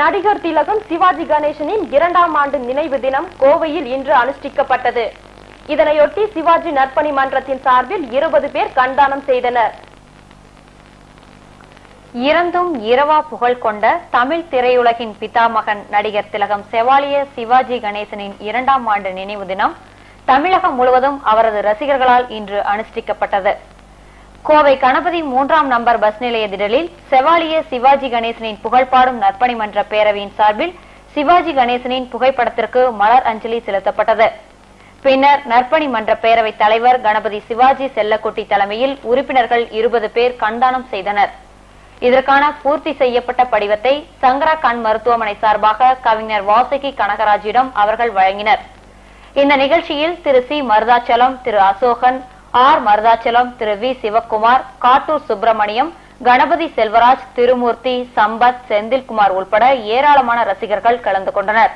நடிகர் திலகம் சிவாஜி கணேசனின் இரண்டாம் ஆண்டு நினைவு தினம் கோவையில் இன்று அனுஷ்டிக்கப்பட்டது. இதனையொட்டி சிவாஜி நற்பணி மன்றத்தின் சார்பில் இருபது பேர் கண்தானம் செய்தனர். இறந்தும் இரவா புகழ் கொண்ட தமிழ் திரையுலகின் பிதாமகன் நடிகர் திலகம் செவாலிய சிவாஜி கணேசனின் இரண்டாம் ஆண்டு நினைவு தினம் தமிழகம் முழுவதும் அவரது ரசிகர்களால் இன்று அனுஷ்டிக்கப்பட்டது. கோவை கணபதி மூன்றாம் நம்பர் பஸ் நிலைய திடலில் செவாலிய சிவாஜி கணேசனின் புகழ்பாடும் நற்பணி மன்ற பேரவையின் சார்பில் சிவாஜி கணேசனின் புகைப்படத்திற்கு மலர் அஞ்சலி செலுத்தப்பட்டது. பின்னர் நற்பணி மன்ற பேரவைத் தலைவர் கணபதி சிவாஜி செல்லக்குட்டி தலைமையில் உறுப்பினர்கள் இருபது பேர் கண்தானம் செய்தனர். இதற்கான பூர்த்தி செய்யப்பட்ட படிவத்தை சங்கரா கண் மருத்துவமனை சார்பாக கவிஞர் வாசகி கனகராஜிடம் அவர்கள் வழங்கினர். இந்த நிகழ்ச்சியில் திரு சி. மருதாச்சலம் திரு அசோகன் ஆர். மருதாச்சலம் திரு. வி. சிவக்குமார் காட்டூர் சுப்பிரமணியம் கணபதி செல்வராஜ் திருமூர்த்தி சம்பத் செந்தில்குமார் உள்பட ஏராளமான ரசிகர்கள் கலந்து கொண்டனர்.